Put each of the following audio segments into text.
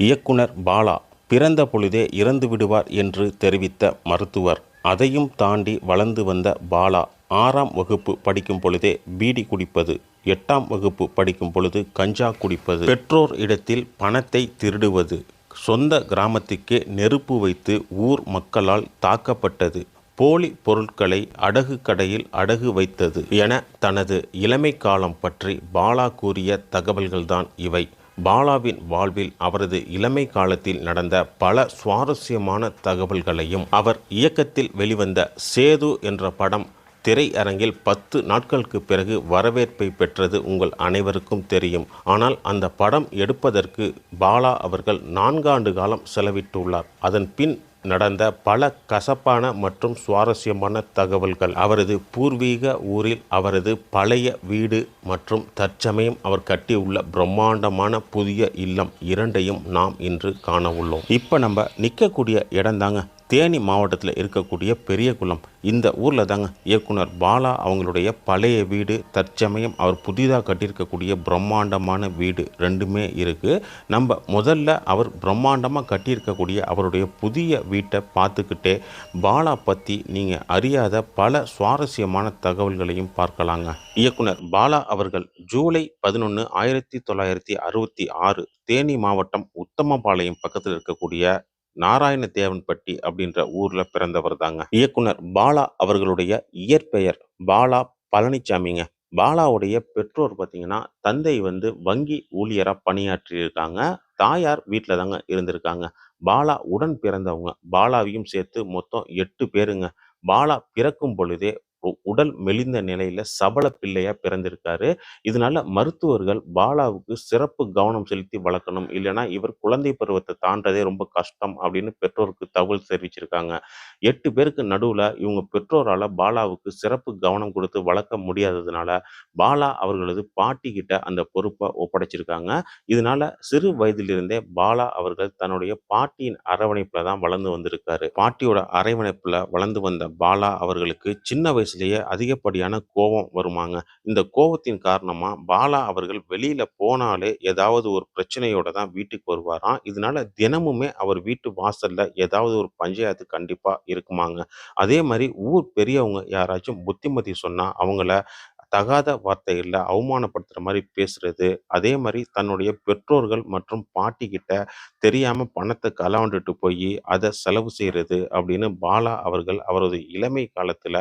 இயக்குனர் பாலா பிறந்த பொழுதே இறந்து விடுவார் என்று தெரிவித்த மருத்துவர். அதையும் தாண்டி வளர்ந்து வந்த பாலா ஆறாம் வகுப்பு படிக்கும் பொழுதே பீடி குடிப்பது எட்டாம் வகுப்பு படிக்கும் பொழுது கஞ்சா குடிப்பது. பெற்றோர் இடத்தில் பணத்தை திருடுவது சொந்த கிராமத்துக்கே நெருப்பு வைத்து ஊர் மக்களால் தாக்கப்பட்டது போலி பொருட்களை அடகு கடையில் அடகு வைத்தது என தனது இளமை காலம் பற்றி பாலா கூறிய தகவல்கள்தான் இவை. பாலாவின் வாழ்வில் அவரது இளமை காலத்தில் நடந்த பல சுவாரஸ்யமான தகவல்களையும் அவர் இயக்கத்தில் வெளிவந்த சேது என்ற படம் திரையரங்கில் பத்து நாட்களுக்கு பிறகு வரவேற்பை பெற்றது உங்கள் அனைவருக்கும் தெரியும். ஆனால் அந்த படம் எடுப்பதற்கு பாலா அவர்கள் நான்காண்டு காலம் செலவிட்டுள்ளார். அதன் பின் நடந்த பல கசப்பான மற்றும் சுவாரஸ்யமான தகவல்கள். அவரது பூர்வீக ஊரில் அவரது பழைய வீடு மற்றும் தற்சமயம் அவர் கட்டியுள்ள பிரம்மாண்டமான புதிய இல்லம் இரண்டையும் நாம் இன்று காண உள்ளோம். இப்போ நம்ம நிற்கக்கூடிய இடம்தாங்க. தேனி மாவட்டத்தில் இருக்கக்கூடிய பெரியகுளம் இந்த ஊரில் தாங்க இயக்குனர் பாலா அவங்களுடைய பழைய வீடு தற்சமயம் அவர் புதிதாக கட்டியிருக்கக்கூடிய பிரம்மாண்டமான வீடு ரெண்டுமே இருக்குது நம்ம முதல்ல அவர் பிரம்மாண்டமாக கட்டியிருக்கக்கூடிய அவருடைய புதிய வீட்டை பார்த்துக்கிட்டே பாலா பற்றி நீங்கள் அறியாத பல சுவாரஸ்யமான தகவல்களையும் பார்க்கலாங்க. இயக்குனர் பாலா அவர்கள் ஜூலை பதினொன்று ஆயிரத்தி தொள்ளாயிரத்தி அறுபத்தி ஆறு தேனி மாவட்டம் உத்தமபாளையம் பக்கத்தில் இருக்கக்கூடிய நாராயணதேவன்பட்டி அப்படின்ற ஊர்ல பிறந்தவர் தாங்க. இயக்குனர் பாலா அவர்களுடைய இயற்பெயர் பாலா பழனிசாமிங்க பாலாவுடைய பெற்றோர் பார்த்தீங்கன்னா தந்தை வந்து வங்கி ஊழியராக பணியாற்றியிருக்காங்க. தாயார் வீட்டில் தாங்க இருந்திருக்காங்க. பாலா உடன் பிறந்தவங்க. பாலாவையும் சேர்த்து மொத்தம் எட்டு பேருங்க. பாலா பிறக்கும் பொழுதே உடல் மெலிந்த நிலையில சபல பிள்ளையா பிறந்திருக்காரு. இதனால மருத்துவர்கள் பாலாவுக்கு சிறப்பு கவனம் செலுத்தி வளர்க்கணும். இல்லைன்னா இவர் குழந்தை பருவத்தை தாண்டதே ரொம்ப கஷ்டம் அப்படின்னு பெற்றோருக்கு தகவல் தெரிவிச்சிருக்காங்க. எட்டு பேருக்கு நடுவுல இவங்க பெற்றோரால பாலாவுக்கு சிறப்பு கவனம் கொடுத்து வளர்க்க முடியாததுனால பாலா அவர்களது பாட்டி கிட்ட அந்த பொறுப்பை ஒப்படைச்சிருக்காங்க. இதனால சிறு வயதிலிருந்தே பாலா அவர்கள் தன்னுடைய பாட்டியின் அரவணைப்புல தான் வளர்ந்து வந்திருக்காரு. பாட்டியோட அரவணைப்புல வளர்ந்து வந்த பாலா அவர்களுக்கு சின்ன வயசு வயசுலேயே அதிகப்படியான கோபம் வருமாங்க. இந்த கோபத்தின் காரணமாக பாலா அவர்கள் வெளியில் போனாலே ஏதாவது ஒரு பிரச்சனையோட தான் வீட்டுக்கு வருவாராம். இதனால தினமுமே அவர் வீட்டு வாசல்ல ஏதாவது ஒரு பஞ்சாயத்து கண்டிப்பாக இருக்குமாங்க. அதே மாதிரி ஊர் பெரியவங்க யாராச்சும் புத்திமதி சொன்னால் அவங்கள தகாத வார்த்தைகளில் அவமானப்படுத்துகிற மாதிரி பேசுறது அதே மாதிரி தன்னுடைய பெற்றோர்கள் மற்றும் பாட்டி கிட்ட பணத்தை கலாண்டுட்டு போய் அதை செலவு செய்கிறது அப்படின்னு பாலா அவர்கள் அவரது இளமை காலத்தில்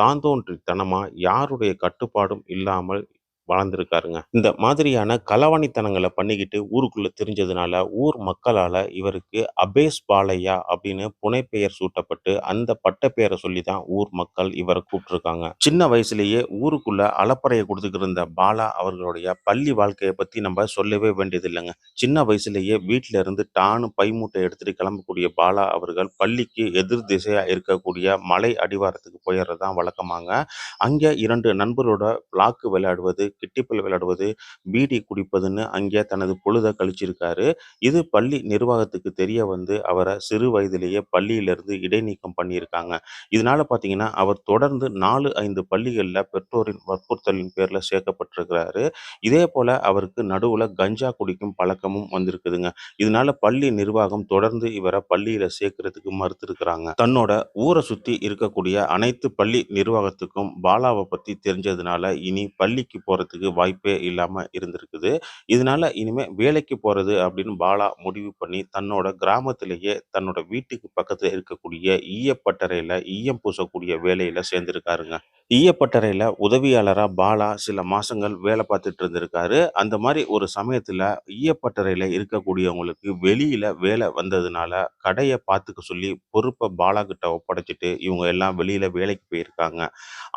தாந்தோன்றித்தனமா யாருடைய கட்டுப்பாடும் இல்லாமல் வளர்ந்துருக்காருங்க. இந்த மாதிரியான கலவணித்தனங்களை பண்ணிக்கிட்டு ஊருக்குள்ள தெரிஞ்சதுனால ஊர் மக்களால இவருக்கு அபேஸ் பாலையா அப்படின்னு புனைப்பெயர் சூட்டப்பட்டு அந்த பட்டப்பெயரை சொல்லி தான் ஊர் மக்கள் இவரை கூப்பிட்டுருக்காங்க. சின்ன வயசுலேயே ஊருக்குள்ள அலப்பறையை கொடுத்துக்கிட்டு இருந்த பாலா அவர்களுடைய பள்ளி வாழ்க்கையை பத்தி நம்ம சொல்லவே வேண்டியது இல்லைங்க சின்ன வயசுலயே வீட்டில இருந்து டானு பைமூட்டை எடுத்துட்டு கிளம்பக்கூடிய பாலா அவர்கள் பள்ளிக்கு எதிர் திசையா இருக்கக்கூடிய மலை அடிவாரத்துக்கு போயிடுறதுதான் வழக்கமாங்க. அங்கே இரண்டு நண்பரோட பிளாக்கு விளையாடுவது கிட்டிப்பல் விளையாடுவது பீடி குடிப்பதுன்னு அங்கே தனது பொழுதை கழிச்சிருக்காரு. இது பள்ளி நிர்வாகத்துக்கு தெரிய வந்து அவரை சிறு வயதிலேயே பள்ளியிலிருந்து இடைநீக்கம் பண்ணியிருக்காங்க. இதனால பார்த்தீங்கன்னா அவர் தொடர்ந்து நாலு ஐந்து பள்ளிகளில் பெற்றோரின் வற்புறுத்தலின் பேரில் சேர்க்கப்பட்டிருக்கிறாரு. இதே போல அவருக்கு நடுவில் கஞ்சா குடிக்கும் பழக்கமும் வந்திருக்குதுங்க. இதனால பள்ளி நிர்வாகம் தொடர்ந்து இவரை பள்ளியில் சேர்க்கறதுக்கு மறுத்திருக்கிறாங்க. தன்னோட ஊரை சுற்றி இருக்கக்கூடிய அனைத்து பள்ளி நிர்வாகத்துக்கும் பாலாவை பற்றி தெரிஞ்சதுனால இனி பள்ளிக்கு போகிற போகிறதுக்கு வாய்ப்பே இல்லாமல் இருந்திருக்குது. இதனால இனிமேல் வேலைக்கு போகிறது அப்படின்னு பாலா முடிவு பண்ணி தன்னோட கிராமத்திலேயே தன்னோட வீட்டுக்கு பக்கத்தில் இருக்கக்கூடிய ஈயப்பட்டறையில் ஈயம் பூசக்கூடிய வேலையில் சேர்ந்திருக்காருங்க. ஈயப்பட்டறையில் உதவியாளராக பாலா சில மாதங்கள் வேலை பார்த்துட்டு இருந்திருக்காரு. அந்த மாதிரி ஒரு சமயத்தில் ஈயப்பட்டறையில் இருக்கக்கூடியவங்களுக்கு வெளியில் வேலை வந்ததுனால கடையை பார்த்துக்க சொல்லி பொறுப்பை பாலா கிட்ட ஒப்படைச்சிட்டு இவங்க எல்லாம் வெளியில் வேலைக்கு போயிருக்காங்க.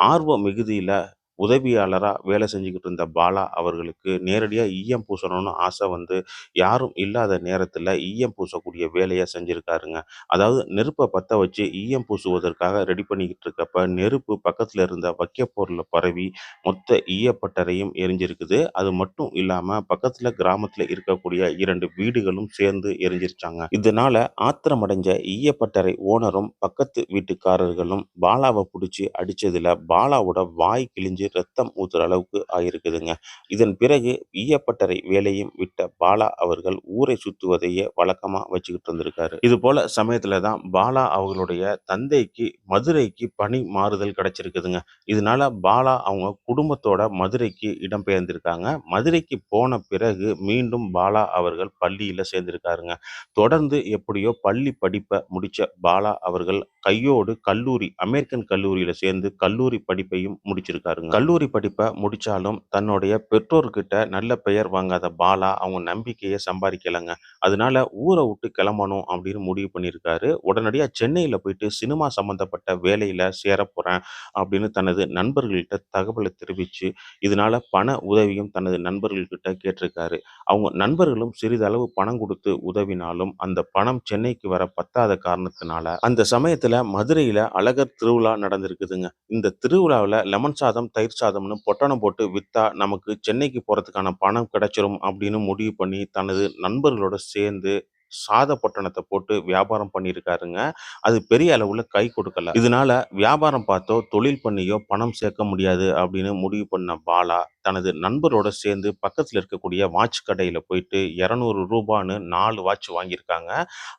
ஆர்வம் மிகுதியில் உதவியாளராக வேலை செஞ்சுக்கிட்டு இருந்த பாலா அவர்களுக்கு நேரடியாக ஈயம் பூசணும்னு ஆசை வந்து யாரும் இல்லாத நேரத்தில் ஈயம் பூசக்கூடிய வேலையை செஞ்சுருக்காருங்க. அதாவது நெருப்பை பற்ற வச்சு ஈயம் பூசுவதற்காக ரெடி பண்ணிக்கிட்டு இருக்கப்ப நெருப்பு பக்கத்தில் இருந்த வைக்கப்பொருள்ல பரவி மொத்த ஈயப்பட்டறையும் எரிஞ்சிருக்குது. அது மட்டும் இல்லாமல் பக்கத்தில் கிராமத்தில் இருக்கக்கூடிய இரண்டு வீடுகளும் சேர்ந்து எரிஞ்சிருச்சாங்க. இதனால ஆத்திரமடைஞ்ச ஈயப்பட்டறை ஓனரும் பக்கத்து வீட்டுக்காரர்களும் பாலாவை பிடிச்சி அடித்ததில் பாலாவோட வாய் கிழிஞ்சு உடஞ்சி ரத்தம் ஊத்துற அளவுக்கு ஆயிருக்குதுங்க. இதன் பிறகு ஈயப்பட்டறை வேலையும் விட்ட பாலா அவர்கள் ஊரை சுற்றுவதையே வழக்கமாக வச்சுக்கிட்டு இருந்திருக்காரு. இது போல சமயத்துல தான் பாலா அவர்களுடைய தந்தைக்கு மதுரைக்கு பணி மாறுதல் கிடைச்சிருக்குதுங்க. இதனால பாலா அவங்க குடும்பத்தோட மதுரைக்கு இடம்பெயர்ந்திருக்காங்க மதுரைக்கு போன பிறகு மீண்டும் பாலா அவர்கள் பள்ளியில் சேர்ந்திருக்காருங்க. தொடர்ந்து எப்படியோ பள்ளி படிப்பை முடிச்ச பாலா அவர்கள் கையோடு கல்லூரி அமெரிக்கன் கல்லூரியில் சேர்ந்து கல்லூரி படிப்பையும் முடிச்சிருக்காருங்க. கல்லூரி படிப்பை முடித்தாலும் தன்னுடைய பெற்றோர்கிட்ட நல்ல பெயர் வாங்காத பாலா அவங்க நம்பிக்கையை சம்பாதிக்கலைங்க. அதனால ஊரை விட்டு கிளம்பணும் அப்படின்னு முடிவு பண்ணியிருக்காரு. உடனடியாக சென்னையில் போயிட்டு சினிமா சம்மந்தப்பட்ட வேலையில் சேரப்போகிறேன் அப்படின்னு தனது நண்பர்கள்கிட்ட தகவலை தெரிவித்து இதனால பண உதவியும் தனது நண்பர்கள்கிட்ட கேட்டிருக்காரு. அவங்க நண்பர்களும் சிறிதளவு பணம் கொடுத்து உதவினாலும் அந்த பணம் சென்னைக்கு வர பத்தாத காரணத்தினால அந்த சமயத்தில் மதுரையில் அழகர் திருவிழா நடந்திருக்குதுங்க. இந்த திருவிழாவில் லெமன் சாதம் தை தயிர் சாதம்னு பொட்டணம் போட்டு விற்றா நமக்கு சென்னைக்கு போகிறதுக்கான பணம் கிடைச்சிரும் அப்படின்னு முடிவு பண்ணி தனது நண்பர்களோட சேர்ந்து சாத பொட்டணத்தை போட்டு வியாபாரம் பண்ணியிருக்காருங்க. அது பெரிய அளவில் கை கொடுக்கல. இதனால வியாபாரம் பார்த்தோ தொழில் பண்ணியோ பணம் சேர்க்க முடியாது அப்படின்னு முடிவு பண்ண பாலா தனது நண்பரோட சேர்ந்து பக்கத்தில் இருக்கக்கூடிய வாட்ச் கடையில் போயிட்டு இரநூறு ரூபான்னு நாலு வாட்ச் வாங்கியிருக்காங்க.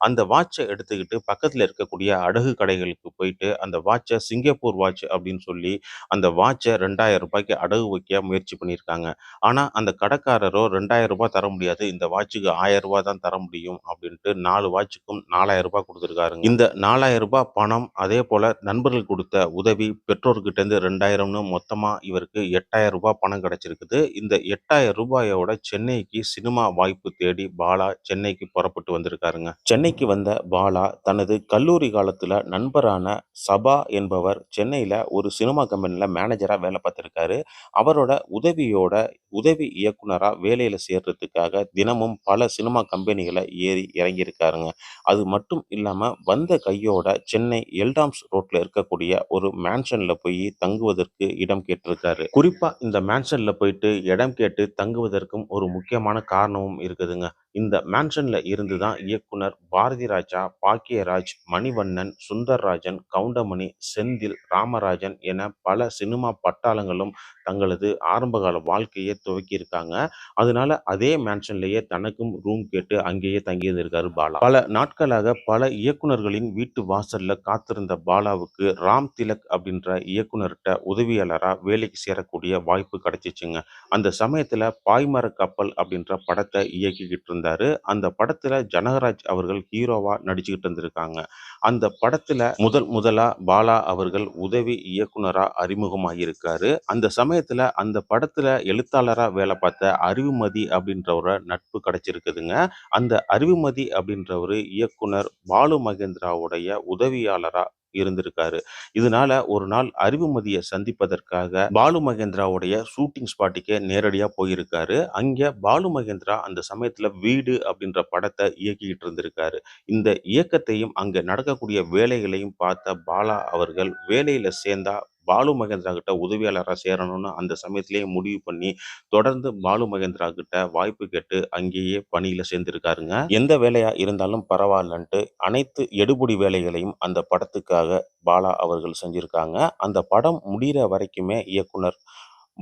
அந்த வாட்சை எடுத்துக்கிட்டு பக்கத்தில் இருக்கக்கூடிய அடகு கடைகளுக்கு போயிட்டு அந்த வாட்சை சிங்கப்பூர் வாட்ச் அப்படின்னு சொல்லி அந்த வாட்சை ரெண்டாயிரம் ரூபாய்க்கு அடகு வைக்க முயற்சி பண்ணியிருக்காங்க. ஆனால் அந்த கடைக்காரரோ ரெண்டாயிரம் ரூபாய் தர முடியாது. இந்த வாட்சுக்கு ஆயிரம் ரூபாய் தான் தர முடியும் அப்படின்ட்டு நாலு வாட்சுக்கும் நாலாயிரம் ரூபாய் கொடுத்துருக்காருங்க. இந்த நாலாயிரம் ரூபாய் பணம் அதே போல நண்பர்கள் கொடுத்த உதவி பெற்றோர்கிட்டேருந்து ரெண்டாயிரம்னு மொத்தமாக இவருக்கு எட்டாயிரம் ரூபாய் பணம் கிடைச்சிருக்குது. இந்த எட்டாயிரம் ரூபாயோட சென்னைக்கு சினிமா வாய்ப்பு தேடி பாலா சென்னைக்கு புறப்பட்டு வந்திருக்காருங்க. சென்னைக்கு வந்த பாலா தனது கல்லூரி காலத்துல நண்பரான சபா என்பவர் சென்னையில ஒரு சினிமா கம்பெனில மேனேஜரா வேலை பார்த்திருக்காரு. அவரோட உதவியோட உதவி இயக்குனரா வேலையில சேர்றதுக்காக தினமும் பல சினிமா கம்பெனிகளை ஏறி இறங்கியிருக்காருங்க. அது மட்டும் இல்லாம வந்த கையோட சென்னை எல்டாம்ஸ் ரோட்ல இருக்கக்கூடிய ஒரு மேன்ஷன்ல போய் தங்குவதற்கு இடம் கேட்டிருக்காரு. குறிப்பா இந்த மேன்ஷன்ல போயிட்டு இடம் கேட்டு தங்குவதற்கும் ஒரு முக்கியமான காரணமும் இருக்குதுங்க. இந்த மேன்ஷன்ல இருந்து தான் இயக்குனர் பாரதி ராஜா பாக்கியராஜ் மணிவண்ணன் சுந்தர்ராஜன் கவுண்டமணி செந்தில் ராமராஜன் என பல சினிமா பட்டாளங்களும் தங்களது ஆரம்பகால வாழ்க்கையை துவக்கியிருக்காங்க. அதனால அதே மேன்ஷன்லேயே தனக்கும் ரூம் கேட்டு அங்கேயே தங்கியிருந்திருக்காரு பாலா. பல நாட்களாக பல இயக்குனர்களின் வீட்டு வாசல்ல காத்திருந்த பாலாவுக்கு ராம் திலக் அப்படின்ற இயக்குனர்கிட்ட உதவியாளராக வேலைக்கு சேரக்கூடிய வாய்ப்பு கிடைச்சிச்சுங்க. அந்த சமயத்தில் பாய்மர கப்பல் அப்படின்ற படத்தை இயக்கிக்கிட்டு இருந்தார் அந்த படத்துல ஜனகராஜ் அவர்கள் ஹீரோவா நடிச்சுக்கிட்டு இருந்திருக்காங்க. அந்த படத்துல முதல் முதலா பாலா அவர்கள் உதவி இயக்குனராக அறிமுகமாகியிருக்காரு. அந்த சமயத்துல அந்த படத்துல எழுத்தாளராக வேலை பார்த்த அறிவுமதி அப்படின்றவர நட்பு கிடைச்சிருக்குதுங்க. அந்த அறிவுமதி அப்படின்றவர் இயக்குனர் பாலு மகேந்திராவுடைய உதவியாளரா இருந்திருக்காரு. இதனால ஒரு நாள் அறிவுமதியை சந்திப்பதற்காக பாலு மகேந்திராவுடைய ஷூட்டிங் ஸ்பாட்டுக்கே நேரடியாக போயிருக்காரு. அங்கே பாலு மகேந்திரா அந்த சமயத்தில் வீடு அப்படின்ற படத்தை இயக்கிக்கிட்டு இருந்திருக்காரு. இந்த இயக்கத்தையும் அங்கே நடக்கக்கூடிய வேலைகளையும் பார்த்த பாலா அவர்கள் வேலையில் சேர்ந்தா பாலு மகேந்திரா கிட்ட உதவியாளராக சேரணும்னு அந்த சமயத்திலேயே முடிவு பண்ணி தொடர்ந்து பாலு மகேந்திரா கிட்ட வாய்ப்பு கேட்டு அங்கேயே பணியில் சேர்ந்திருக்காருங்க. எந்த வேலையா இருந்தாலும் பரவாயில்லன்ட்டு அனைத்து எடுபடி வேலைகளையும் அந்த படத்துக்காக பாலா அவர்கள் செஞ்சிருக்காங்க. அந்த படம் முடிகிற வரைக்குமே இயக்குனர்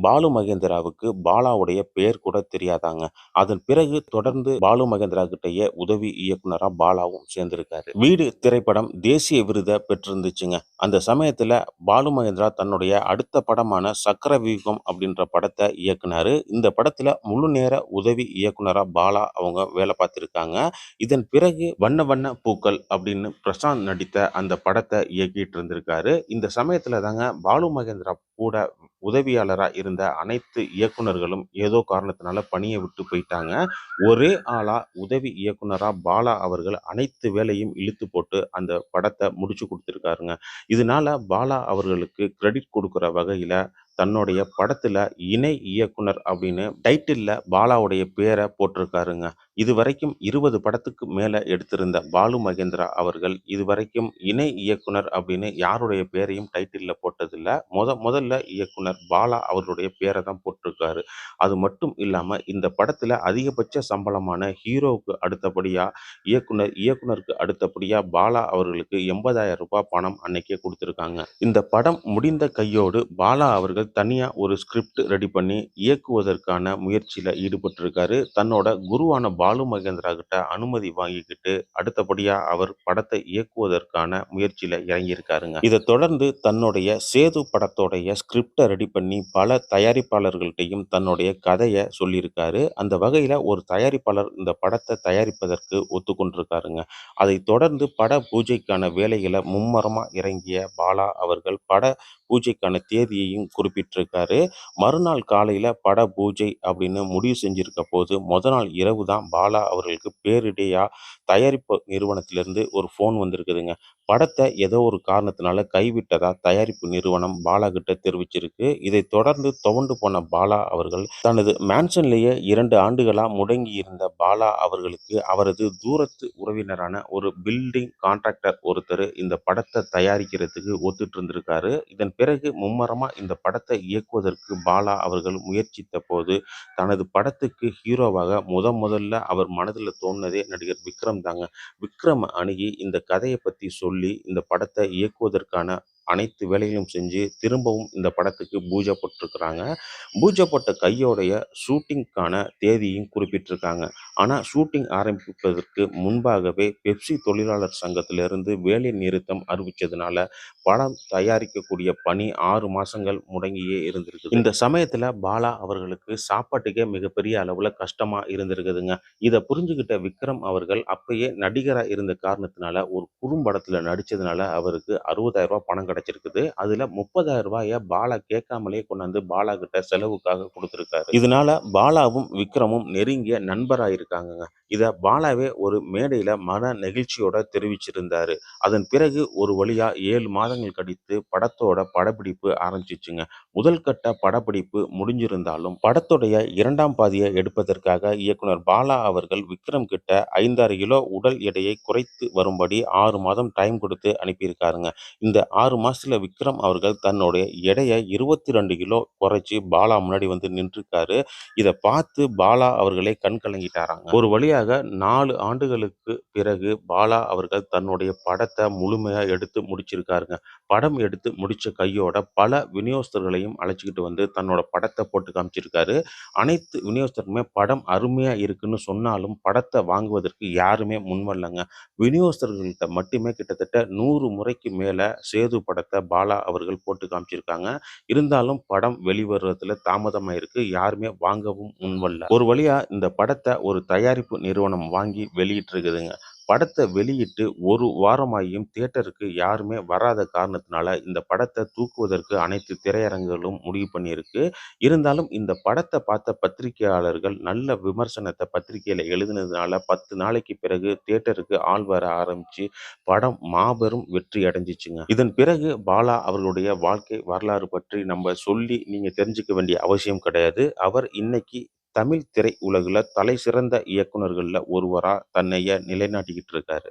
பாலு மகேந்திராவுக்கு பாலாவுடைய பெயர் கூட தெரியாதாங்க. அதன் பிறகு தொடர்ந்து பாலு மகேந்திரா கிட்டயே உதவி இயக்குனரா பாலாவும் சேர்ந்திருக்காரு. வீடு திரைப்படம் தேசிய விருதை பெற்றிருந்துச்சுங்க. அந்த சமயத்துல பாலு மகேந்திரா தன்னுடைய அடுத்த படமான சக்கர வியூகம் அப்படின்ற படத்தை இயக்குனாரு. இந்த படத்துல முழு நேர உதவி இயக்குனரா பாலா அவங்க வேலை பார்த்திருக்காங்க. இதன் பிறகு வண்ண வண்ண பூக்கள் அப்படின்னு பிரசாந்த் நடித்த அந்த படத்தை இயக்கிட்டு இருந்திருக்காரு. இந்த சமயத்துல தாங்க பாலு மகேந்திரா கூட உதவியாளராக இருந்த அனைத்து இயக்குநர்களும் ஏதோ காரணத்தினால பணியை விட்டு போயிட்டாங்க. ஒரே ஆளா உதவி இயக்குனராக பாலா அவர்கள் அனைத்து வேலையும் இழுத்து போட்டு அந்த படத்தை முடிச்சு கொடுத்துருக்காருங்க. இதனால பாலா அவர்களுக்கு கிரெடிட் கொடுக்குற வகையில தன்னுடைய படத்துல இணை இயக்குனர் அப்படின்னு டைட்டில்ல பாலாவுடைய பேரை போட்டிருக்காருங்க. இதுவரைக்கும் இருபது படத்துக்கு மேலே எடுத்திருந்த பாலு மகேந்திரா அவர்கள் இதுவரைக்கும் இணை இயக்குனர் அப்படின்னு யாருடைய பேரையும் டைட்டிலில் போட்டதில்ல. முத முதல்ல இயக்குனர் பாலா அவருடைய பேரை தான் போட்டிருக்காரு. அது மட்டும் இல்லாமல் இந்த படத்தில் அதிகபட்ச சம்பளமான ஹீரோவுக்கு அடுத்தபடியாக இயக்குனர் இயக்குனருக்கு அடுத்தபடியாக பாலா அவர்களுக்கு எண்பதாயிரம் ரூபாய் பணம் அன்னைக்கே கொடுத்துருக்காங்க. இந்த படம் முடிந்த கையோடு பாலா அவர்கள் தனியாக ஒரு ஸ்கிரிப்ட் ரெடி பண்ணி இயக்குவதற்கான முயற்சியில் ஈடுபட்டிருக்காரு. தன்னோட குருவான பாலு மகேந்திரா கிட்ட அனுமதி வாங்கிக்கிட்டு அடுத்தபடியாக அவர் படத்தை இயக்குவதற்கான முயற்சியில் இறங்கியிருக்காருங்க. இதை தொடர்ந்து தன்னுடைய சேது படத்தோடைய ஸ்கிரிப்டை ரெடி பண்ணி பல தயாரிப்பாளர்கள்ட்டையும் தன்னுடைய கதையை சொல்லியிருக்காரு. அந்த வகையில் ஒரு தயாரிப்பாளர் இந்த படத்தை தயாரிப்பதற்கு ஒத்துக்கொண்டிருக்காருங்க. அதை தொடர்ந்து பட பூஜைக்கான வேலைகளை மும்மரமாக இறங்கிய பாலா அவர்கள் பட பூஜைக்கான தேதியையும் குறிப்பிட்டிருக்காரு. மறுநாள் காலையில் பட பூஜை அப்படின்னு முடிவு செஞ்சுருக்க போது முத நாள் இரவு தான் பாலா அவர்களுக்கு பேரிடையாக தயாரிப்பு நிறுவனத்திலிருந்து ஒரு ஃபோன் வந்திருக்குதுங்க. படத்தை ஏதோ ஒரு காரணத்தினால கைவிட்டதா தயாரிப்பு நிறுவனம் பாலா கிட்ட தெரிவிச்சிருக்கு. இதை தொடர்ந்து துவண்டு போன பாலா அவர்கள் தனது மேன்ஷன்லேயே இரண்டு ஆண்டுகளாக முடங்கி இருந்த பாலா அவர்களுக்கு அவரது தூரத்து உறவினரான ஒரு பில்டிங் கான்ட்ராக்டர் ஒருத்தர் இந்த படத்தை தயாரிக்கிறதுக்கு ஒத்துட்டு இருந்திருக்காரு. இதன் பிறகு மும்மரமாக இந்த படத்தை இயக்குவதற்கு பாலா அவர்கள் முயற்சித்த போது தனது படத்துக்கு ஹீரோவாக முத முதல்ல அவர் மனதில் தோணுனதே நடிகர் விக்ரம் தாங்க. விக்ரம் அணுகி இந்த கதையை பற்றி சொல்லி இந்த படத்தை இயக்குவதற்கான அனைத்து வேலைகளும் செஞ்சு திரும்பவும் இந்த படத்துக்கு பூஜை போட்டிருக்கிறாங்க. பூஜை போட்ட கையோடைய ஷூட்டிங்க்கான தேதியும் குறிப்பிட்டிருக்காங்க. ஆனால் ஷூட்டிங் ஆரம்பிப்பதற்கு முன்பாகவே பெப்சி தொழிலாளர் சங்கத்திலிருந்து வேலை நிறுத்தம் அறிவித்ததுனால படம் தயாரிக்கக்கூடிய பணி ஆறு மாதங்கள் முடங்கியே இருந்திருக்கு இந்த சமயத்தில் பாலா அவர்களுக்கு சாப்பாட்டுக்கே மிகப்பெரிய அளவில் கஷ்டமாக இருந்திருக்குதுங்க. இதை புரிஞ்சுக்கிட்ட விக்ரம் அவர்கள் அப்பயே நடிகராக இருந்த காரணத்தினால ஒரு குறும்படத்தில் நடித்ததுனால அவருக்கு அறுபதாயிரம் ரூபா பணம் கிடைச்சிருக்குது. அதில் முப்பதாயிரம் ரூபாயை பாலா கேட்காமலே கொண்டாந்து பாலா கிட்ட செலவுக்காக கொடுத்துருக்காரு. இதனால பாலாவும் விக்ரமும் நெருங்கிய நண்பராக இருக்காங்க இதை பாலாவே ஒரு மேடையில் மன நெகிழ்ச்சியோட தெரிவிச்சிருந்தாரு. அதன் பிறகு ஒரு வழியாக ஏழு மாதங்கள் கழித்து படத்தோட படப்பிடிப்பு ஆரம்பிச்சிச்சுங்க. முதல் கட்ட படப்பிடிப்பு முடிஞ்சிருந்தாலும் படத்துடைய இரண்டாம் பாதியை எடுப்பதற்காக இயக்குனர் பாலா அவர்கள் விக்ரம் கிட்ட ஐந்தாறு கிலோ உடல் எடையை குறைத்து வரும்படி ஆறு மாதம் டைம் கொடுத்து அனுப்பியிருக்காருங்க. இந்த ஆறு மாசத்துல விக்ரம் அவர்கள் தன்னுடைய எடையை இருபத்தி ரெண்டு கிலோ குறைச்சி பாலா முன்னாடி வந்து நின்றுருக்காரு. இதை பார்த்து பாலா அவர்களே கண் கலங்கிட்டாராங்க. ஒரு வழியாக நாலு ஆண்டுகளுக்கு பிறகு பாலா அவர்கள் தன்னுடைய படத்தை முழுமையா எடுத்து முடிச்சிருக்காருங்க. படம் எடுத்து முடிச்ச கையோட பல விநியோகஸ்தர்களையும் அழைச்சிக்கிட்டு வந்து தன்னோட படத்தை போட்டு காமிச்சிருக்காரு. அனைத்து விநியோகஸ்தருமே படம் அருமையா இருக்குன்னு சொன்னாலும் படத்தை வாங்குவதற்கு யாருமே முன்வரலங்க. விநியோகஸ்தர்கள்ட்ட மட்டுமே கிட்டத்தட்ட நூறு முறைக்கு மேலே சேது படத்தை பாலா அவர்கள் போட்டு காமிச்சிருக்காங்க. இருந்தாலும் படம் வெளிவருவதில் தாமதமாயிருக்கு. யாருமே வாங்கவும் முன்வரல. ஒரு வழியா இந்த படத்தை ஒரு தயாரிப்பு நிறுவனம் வாங்கி வெளியிட்டிருக்குதுங்க. படத்தை வெளியிட்டு ஒரு வாரமாகியும் தியேட்டருக்கு யாருமே வராத காரணத்தினால இந்த படத்தை தூக்குவதற்கு அனைத்து திரையரங்குகளும் முடிவு பண்ணியிருக்கு. இருந்தாலும் இந்த படத்தை பார்த்த பத்திரிகையாளர்கள் நல்ல விமர்சனத்தை பத்திரிகையில் எழுதினதுனால பத்து நாளைக்கு பிறகு தியேட்டருக்கு ஆள் வர ஆரம்பித்து படம் மாபெரும் வெற்றி அடைஞ்சிச்சுங்க. இதன் பிறகு பாலா அவர்களுடைய வாழ்க்கை வரலாறு பற்றி நம்ம சொல்லி நீங்கள் தெரிஞ்சுக்க வேண்டிய அவசியம் கிடையாது. அவர் இன்னைக்கு தமிழ் திரை உலகில் தலை சிறந்த இயக்குனர்களில் ஒருவராக தன்னைய நிலைநாட்டிக்கிட்டு இருக்காரு.